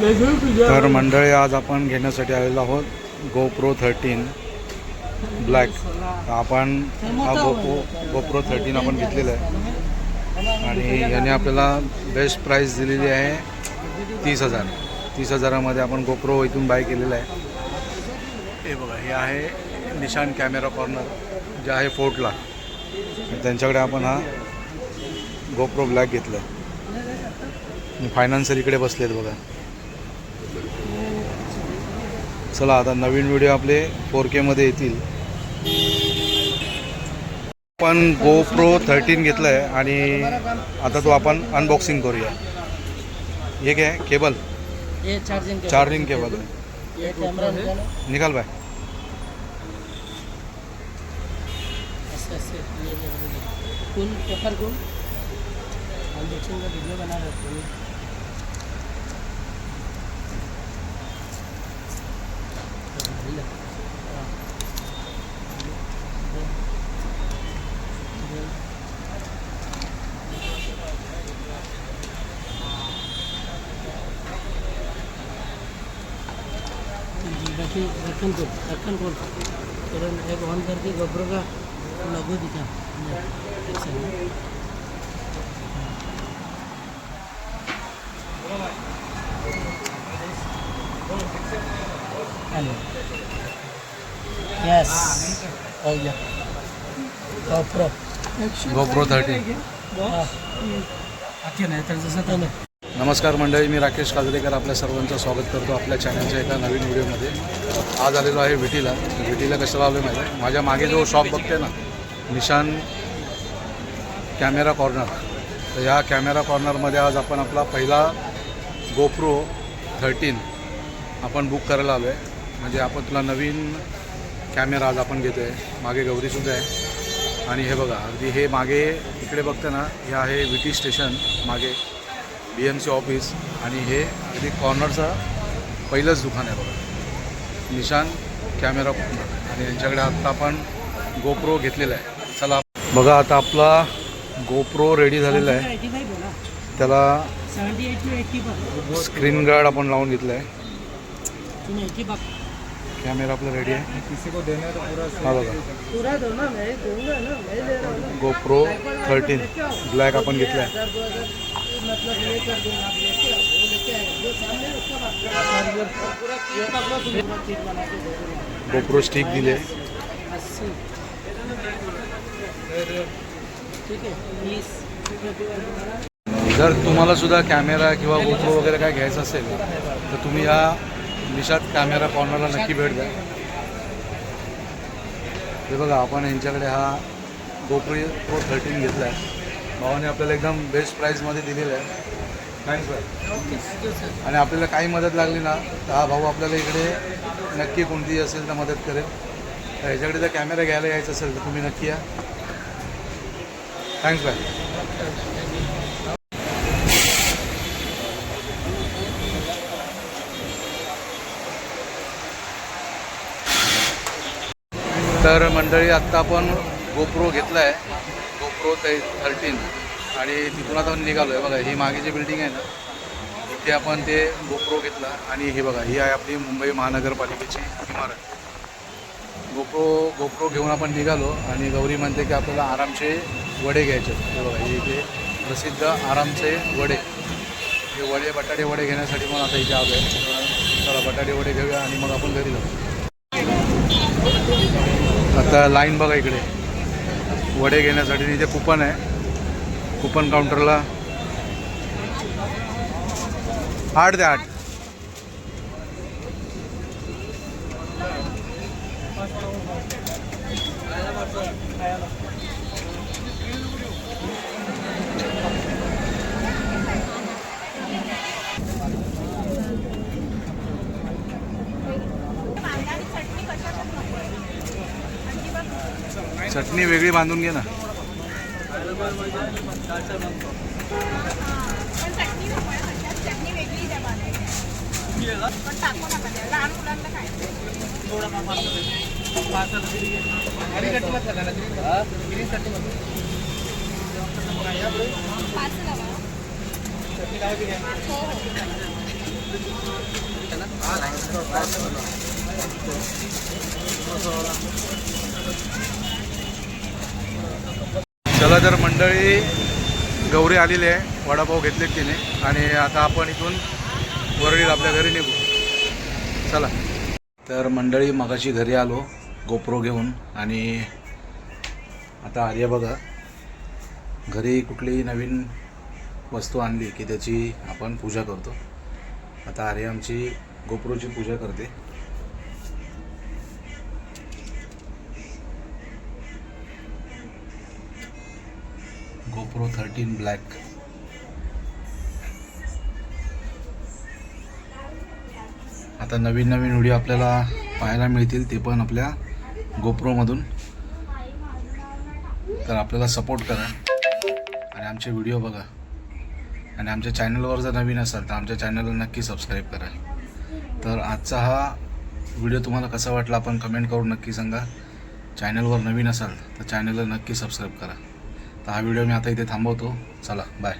तर मंडळी आज आपण घेण्यासाठी आलेलो आहोत गोप्रो थर्टीन ब्लॅक आपण हा गोप्रो गोप्रो थर्टीन आपण घेतलेला आहे. आणि याने आपल्याला बेस्ट प्राईस दिलेली आहे तीस हजार. तीस हजारामध्ये आपण गोप्रो इथून बाय केलेला आहे. हे बघा हे आहे निशान कॅमेरा कॉर्नर जे आहे फोर्टला. त्यांच्याकडे आपण हा गोप्रो ब्लॅक घेतला फायनान्सर इकडे बसलेत बघा. चला आता नवीन व्हिडिओ आपले फोर केमध्ये येतील. आपण गोप्रो थर्टीन घेतलं आहे आणि आता तो आपण अनबॉक्सिंग करूया. हे काय cable charging cable charging cable आहे. ये कैमरा निकालो निकाल बाय फुल पेपर को अनबॉक्सिंग का वीडियो बना रहे थे बाकी रखन को रखन को तुरंत एक ऑन करके गोप्रो का लोगो दिखा. ना यस हो गया गोप्रो गोप्रो थर्टीन आखे नाही तर जसं त्याने नमस्कार मंडळी मी राकेश काजरेकर आपल्या सर्वांचं स्वागत करतो आपल्या चॅनलच्या एका नवीन व्हिडिओमध्ये. आज आलेलो आहे विटीला. विटीला कशाला आलो माहिती माझ्या मागे जो शॉप बघते ना निशान कॅमेरा कॉर्नर तर या कॅमेरा कॉर्नरमध्ये आज आपण आपला पहिला गोप्रो थर्टीन आपण बुक करायला आलो आहे म्हणजे आपण तुला नवीन कॅमेरा आज आपण घेतो आहे मागे गौरीसुद्धा आहे. आणि हे बघा अगदी हे मागे इकडे बघते ना हे आहे विटी स्टेशन मागे. बी एम सी ऑफिस आणि हे अगदी कॉर्नरचं पहिलंच दुकान आहे बघा. निशान कॅमेरा कॉर्नर आणि यांच्याकडे आत्ता आपण गोप्रो घेतलेला आहे. चला. बघा आता आपला गोप्रो रेडी झालेला आहे. त्याला स्क्रीन गार्ड आपण लावून घेतलं आहे कॅमेरा आपला रेडी आहे. किसी को देना है तो पूरा हा बघा. पूरा दो ना मैं दूंगा ना मैं दे रहा हूँ. ना गोप्रो थर्टीन ब्लॅक आपण घेतला आहे मतलब ये कर आप लेके आओ वो लेके जो सामने उसका पूरा पकड़ो तुम पूरा बना के दे गोप्रो स्टिक दिले. अस्सी ठीक है जर तुम्हाला सुद्धा कॅमेरा किंवा गोप्रो वगैरे काय घ्यायचं असेल तर तुम्ही या निशात कॅमेरा कॉर्नरला नक्की भेट द्या. हे बघा आपण यांच्याकडे हा गोप्रो थर्टीन घेतला आहे भावाने आपल्याला एकदम बेस्ट प्राईजमध्ये दिलेला आहे. थँक्स सर आणि आपल्याला काही मदत लागली ना तर हा भाऊ आपल्याला इकडे नक्की कोणतीही असेल तर मदत करेल. तर ह्याच्याकडे जर कॅमेरा घ्यायला यायचं असेल तर तुम्ही नक्की या. थँक्स बाय तर मंडळी आत्ता आपण गोप्रो घेतला आहे गोप्रो ते थर्टीन आणि तिथून आता निघालो आहे बघा ही मागे जी बिल्डिंग आहे ना इथे आपण ते गोप्रो घेतला आणि हे बघा ही आहे आपली मुंबई महानगरपालिकेची इमारत. गोप्रो गोप्रो घेऊन आपण निघालो आणि गौरी म्हणते की आपल्याला आरामचे वडे घ्यायचे हे बघा हे इथे प्रसिद्ध आरामचे वडे. हे वडे बटाटे वडे घेण्यासाठी पण आता इथे आलो आहे चला बटाटे वडे घेऊया आणि मग आपण घरी जाऊ. आता लाईन बघा इकडे. वडे घेण्यासाठी इथे कुपन आहे. कुपन काउंटरला आठ द्या आठ. चटणी वेगळी बांधून घे ना. चला तर मंडळी गौरी आलेली आहे वडापाव घेतलेत तिने. आणि आता आपण इथून वरळीला आपल्या घरी निघू. चला. तर मंडळी मगाशी घरी आलो गोप्रो घेऊन. आणि आता आर्य बघा घरी कुठलीही नवीन वस्तू आणली की त्याची आपण पूजा करतो. आता आर्य आमची गोप्रोची पूजा करते. गोप्रो थर्टीन ब्लॅक आता नवीन नवीन व्हिडिओ आपल्याला पाहायला मिळतील ते पण आपल्या गोप्रोमधून तर आपल्याला सपोर्ट करा. आणि आमचे व्हिडिओ बघा. आणि आमच्या चॅनलवर जर नवीन असाल तर आमच्या चॅनलला नक्की सबस्क्राईब करा. तर आजचा हा व्हिडिओ तुम्हाला कसा वाटला आपण कमेंट करून नक्की सांगा. चॅनलवर नवीन असाल तर चॅनलला नक्की सबस्क्राईब करा. तर हा व्हिडिओ मी आता इथे थांबवतो. चला बाय